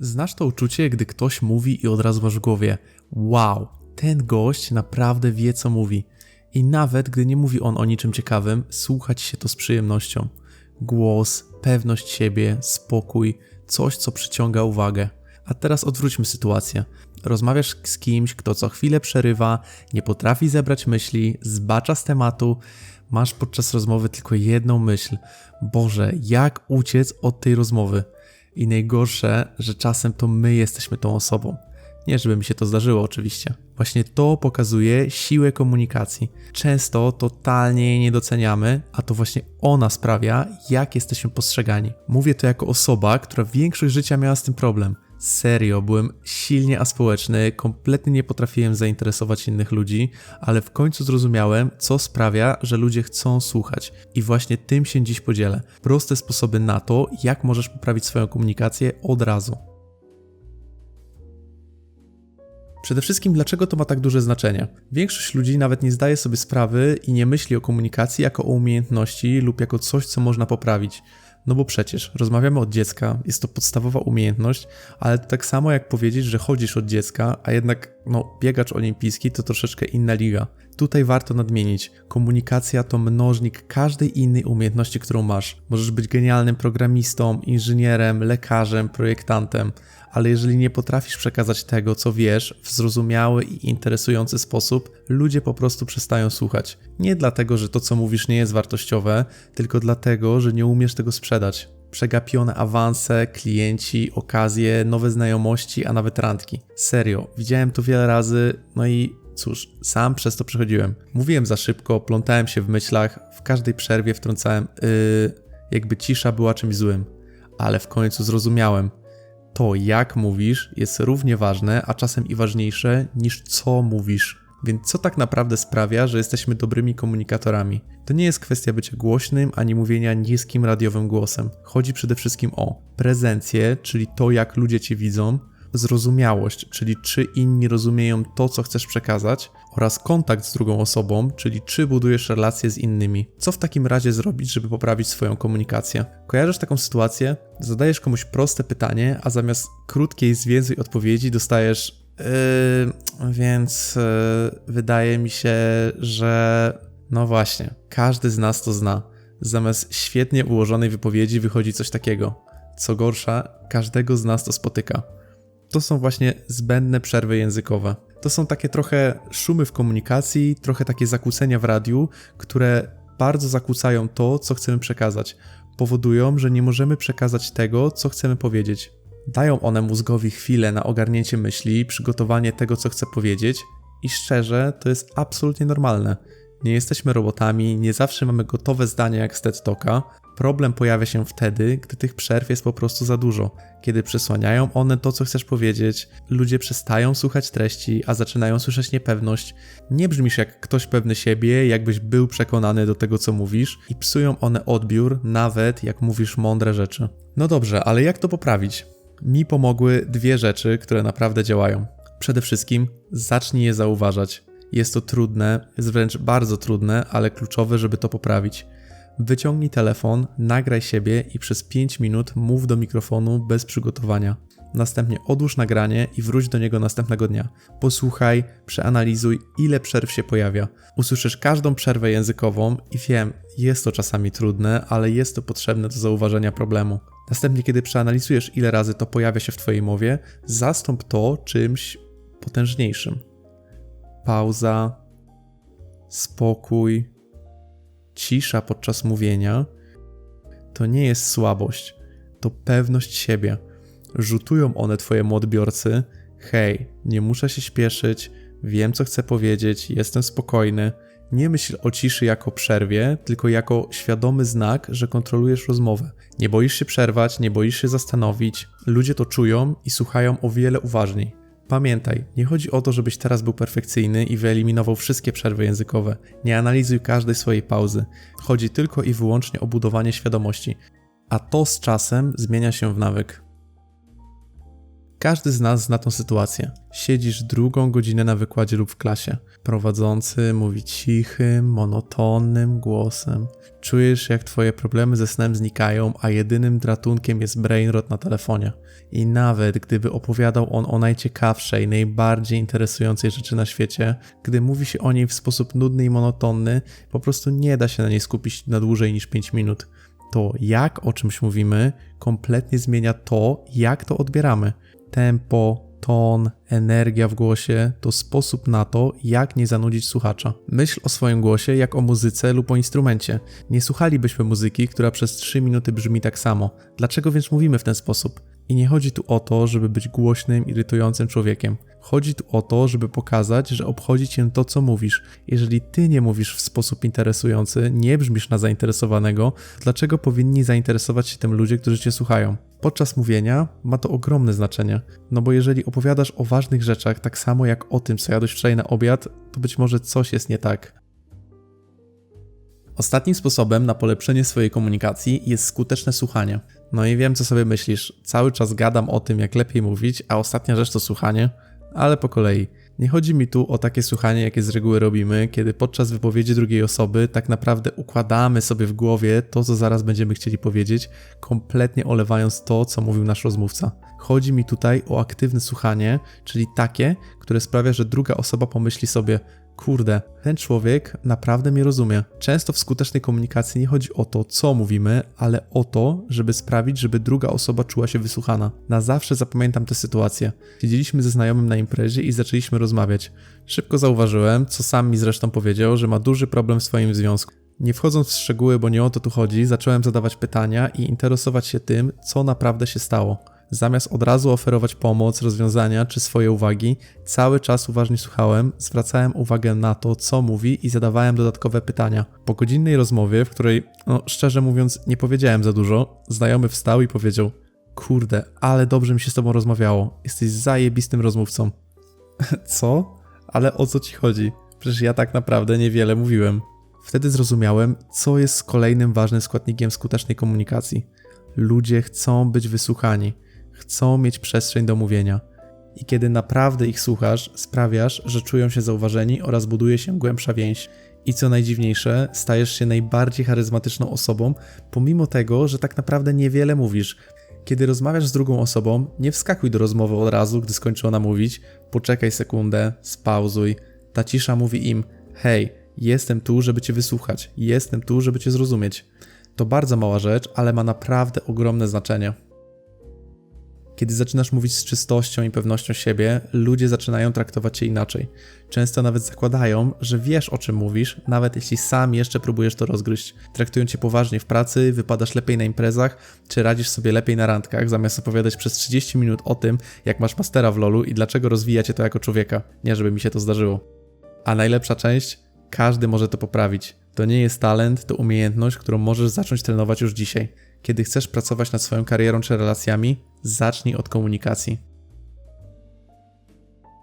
Znasz to uczucie, gdy ktoś mówi i od razu masz w głowie: Wow, ten gość naprawdę wie, co mówi. I nawet gdy nie mówi on o niczym ciekawym, słuchać się to z przyjemnością. Głos, pewność siebie, spokój, coś, co przyciąga uwagę. A teraz odwróćmy sytuację. Rozmawiasz z kimś, kto co chwilę przerywa, nie potrafi zebrać myśli, zbacza z tematu. Masz podczas rozmowy tylko jedną myśl: Boże, jak uciec od tej rozmowy? I najgorsze, że czasem to my jesteśmy tą osobą. Nie, żeby mi się to zdarzyło, oczywiście. Właśnie to pokazuje siłę komunikacji. Często totalnie jej nie doceniamy, a to właśnie ona sprawia, jak jesteśmy postrzegani. Mówię to jako osoba, która większość życia miała z tym problem. Serio, byłem silnie aspołeczny, kompletnie nie potrafiłem zainteresować innych ludzi, ale w końcu zrozumiałem, co sprawia, że ludzie chcą słuchać. I właśnie tym się dziś podzielę. Proste sposoby na to, jak możesz poprawić swoją komunikację od razu. Przede wszystkim, dlaczego to ma tak duże znaczenie? Większość ludzi nawet nie zdaje sobie sprawy i nie myśli o komunikacji jako o umiejętności lub jako coś, co można poprawić. No bo przecież rozmawiamy od dziecka, jest to podstawowa umiejętność, ale to tak samo jak powiedzieć, że chodzisz od dziecka, a jednak no, biegacz olimpijski to troszeczkę inna liga. Tutaj warto nadmienić, komunikacja to mnożnik każdej innej umiejętności, którą masz. Możesz być genialnym programistą, inżynierem, lekarzem, projektantem, ale jeżeli nie potrafisz przekazać tego, co wiesz, w zrozumiały i interesujący sposób, ludzie po prostu przestają słuchać. Nie dlatego, że to, co mówisz, nie jest wartościowe, tylko dlatego, że nie umiesz tego sprzedać. Przegapione awanse, klienci, okazje, nowe znajomości, a nawet randki. Serio, widziałem to wiele razy, no i cóż, sam przez to przechodziłem. Mówiłem za szybko, plątałem się w myślach, w każdej przerwie wtrącałem, yy, jakby cisza była czymś złym. Ale w końcu zrozumiałem, to, jak mówisz, jest równie ważne, a czasem i ważniejsze niż co mówisz. Więc co tak naprawdę sprawia, że jesteśmy dobrymi komunikatorami? To nie jest kwestia bycia głośnym ani mówienia niskim radiowym głosem. Chodzi przede wszystkim o prezencję, czyli to, jak ludzie cię widzą, zrozumiałość, czyli czy inni rozumieją to, co chcesz przekazać, oraz kontakt z drugą osobą, czyli czy budujesz relacje z innymi. Co w takim razie zrobić, żeby poprawić swoją komunikację? Kojarzysz taką sytuację? Zadajesz komuś proste pytanie, a zamiast krótkiej, zwięzłej odpowiedzi dostajesz Yy, więc yy, wydaje mi się, że no właśnie, każdy z nas to zna. Zamiast świetnie ułożonej wypowiedzi wychodzi coś takiego. Co gorsza, każdego z nas to spotyka to są właśnie zbędne przerwy językowe. To są takie trochę szumy w komunikacji, trochę takie zakłócenia w radiu, które bardzo zakłócają to, co chcemy przekazać. Powodują, że nie możemy przekazać tego, co chcemy powiedzieć. Dają one mózgowi chwilę na ogarnięcie myśli, przygotowanie tego, co chcę powiedzieć, i szczerze, to jest absolutnie normalne. Nie jesteśmy robotami, nie zawsze mamy gotowe zdania jak z TED Talka, Problem pojawia się wtedy, gdy tych przerw jest po prostu za dużo. Kiedy przesłaniają one to, co chcesz powiedzieć, ludzie przestają słuchać treści, a zaczynają słyszeć niepewność. Nie brzmisz jak ktoś pewny siebie, jakbyś był przekonany do tego, co mówisz, i psują one odbiór, nawet jak mówisz mądre rzeczy. No dobrze, ale jak to poprawić? Mi pomogły dwie rzeczy, które naprawdę działają. Przede wszystkim zacznij je zauważać. Jest to trudne, jest wręcz bardzo trudne, ale kluczowe, żeby to poprawić. Wyciągnij telefon, nagraj siebie i przez 5 minut mów do mikrofonu bez przygotowania. Następnie odłóż nagranie i wróć do niego następnego dnia. Posłuchaj, przeanalizuj, ile przerw się pojawia. Usłyszysz każdą przerwę językową i wiem, jest to czasami trudne, ale jest to potrzebne do zauważenia problemu. Następnie, kiedy przeanalizujesz, ile razy to pojawia się w Twojej mowie, zastąp to czymś potężniejszym. Pauza, spokój, cisza podczas mówienia to nie jest słabość, to pewność siebie. Rzutują one Twojemu odbiorcy: hej, nie muszę się śpieszyć, wiem co chcę powiedzieć, jestem spokojny. Nie myśl o ciszy jako przerwie, tylko jako świadomy znak, że kontrolujesz rozmowę. Nie boisz się przerwać, nie boisz się zastanowić. Ludzie to czują i słuchają o wiele uważniej. Pamiętaj, nie chodzi o to, żebyś teraz był perfekcyjny i wyeliminował wszystkie przerwy językowe. Nie analizuj każdej swojej pauzy. Chodzi tylko i wyłącznie o budowanie świadomości. A to z czasem zmienia się w nawyk. Każdy z nas zna tą sytuację. Siedzisz drugą godzinę na wykładzie lub w klasie. Prowadzący mówi cichym, monotonnym głosem. Czujesz, jak twoje problemy ze snem znikają, a jedynym ratunkiem jest brainrot na telefonie. I nawet gdyby opowiadał on o najciekawszej, najbardziej interesującej rzeczy na świecie, gdy mówi się o niej w sposób nudny i monotonny, po prostu nie da się na niej skupić na dłużej niż 5 minut. To, jak o czymś mówimy, kompletnie zmienia to, jak to odbieramy. Tempo, ton, energia w głosie to sposób na to, jak nie zanudzić słuchacza. Myśl o swoim głosie jak o muzyce lub o instrumencie. Nie słuchalibyśmy muzyki, która przez 3 minuty brzmi tak samo. Dlaczego więc mówimy w ten sposób? I nie chodzi tu o to, żeby być głośnym, irytującym człowiekiem. Chodzi tu o to, żeby pokazać, że obchodzi cię to, co mówisz. Jeżeli ty nie mówisz w sposób interesujący, nie brzmisz na zainteresowanego, dlaczego powinni zainteresować się tym ludzie, którzy cię słuchają? Podczas mówienia ma to ogromne znaczenie, no bo jeżeli opowiadasz o ważnych rzeczach tak samo jak o tym, co jadłeś wczoraj na obiad, to być może coś jest nie tak. Ostatnim sposobem na polepszenie swojej komunikacji jest skuteczne słuchanie. No i wiem, co sobie myślisz. Cały czas gadam o tym, jak lepiej mówić, a ostatnia rzecz to słuchanie, ale po kolei. Nie chodzi mi tu o takie słuchanie, jakie z reguły robimy, kiedy podczas wypowiedzi drugiej osoby tak naprawdę układamy sobie w głowie to, co zaraz będziemy chcieli powiedzieć, kompletnie olewając to, co mówił nasz rozmówca. Chodzi mi tutaj o aktywne słuchanie, czyli takie, które sprawia, że druga osoba pomyśli sobie: Kurde, ten człowiek naprawdę mnie rozumie. Często w skutecznej komunikacji nie chodzi o to, co mówimy, ale o to, żeby sprawić, żeby druga osoba czuła się wysłuchana. Na zawsze zapamiętam tę sytuację. Siedzieliśmy ze znajomym na imprezie i zaczęliśmy rozmawiać. Szybko zauważyłem, co sam mi zresztą powiedział, że ma duży problem w swoim związku. Nie wchodząc w szczegóły, bo nie o to tu chodzi, zacząłem zadawać pytania i interesować się tym, co naprawdę się stało. Zamiast od razu oferować pomoc, rozwiązania czy swoje uwagi, cały czas uważnie słuchałem, zwracałem uwagę na to, co mówi i zadawałem dodatkowe pytania. Po godzinnej rozmowie, w której, no szczerze mówiąc, nie powiedziałem za dużo, znajomy wstał i powiedział: Kurde, ale dobrze mi się z tobą rozmawiało. Jesteś zajebistym rozmówcą. co? Ale o co ci chodzi? Przecież ja tak naprawdę niewiele mówiłem. Wtedy zrozumiałem, co jest kolejnym ważnym składnikiem skutecznej komunikacji. Ludzie chcą być wysłuchani chcą mieć przestrzeń do mówienia. I kiedy naprawdę ich słuchasz, sprawiasz, że czują się zauważeni oraz buduje się głębsza więź. I co najdziwniejsze, stajesz się najbardziej charyzmatyczną osobą, pomimo tego, że tak naprawdę niewiele mówisz. Kiedy rozmawiasz z drugą osobą, nie wskakuj do rozmowy od razu, gdy skończy ona mówić, poczekaj sekundę, spauzuj. Ta cisza mówi im: Hej, jestem tu, żeby cię wysłuchać, jestem tu, żeby cię zrozumieć. To bardzo mała rzecz, ale ma naprawdę ogromne znaczenie. Kiedy zaczynasz mówić z czystością i pewnością siebie, ludzie zaczynają traktować cię inaczej. Często nawet zakładają, że wiesz o czym mówisz, nawet jeśli sam jeszcze próbujesz to rozgryźć. Traktują cię poważnie w pracy, wypadasz lepiej na imprezach, czy radzisz sobie lepiej na randkach, zamiast opowiadać przez 30 minut o tym, jak masz mastera w lolu i dlaczego rozwijacie to jako człowieka. Nie, żeby mi się to zdarzyło. A najlepsza część? Każdy może to poprawić. To nie jest talent, to umiejętność, którą możesz zacząć trenować już dzisiaj. Kiedy chcesz pracować nad swoją karierą czy relacjami, zacznij od komunikacji.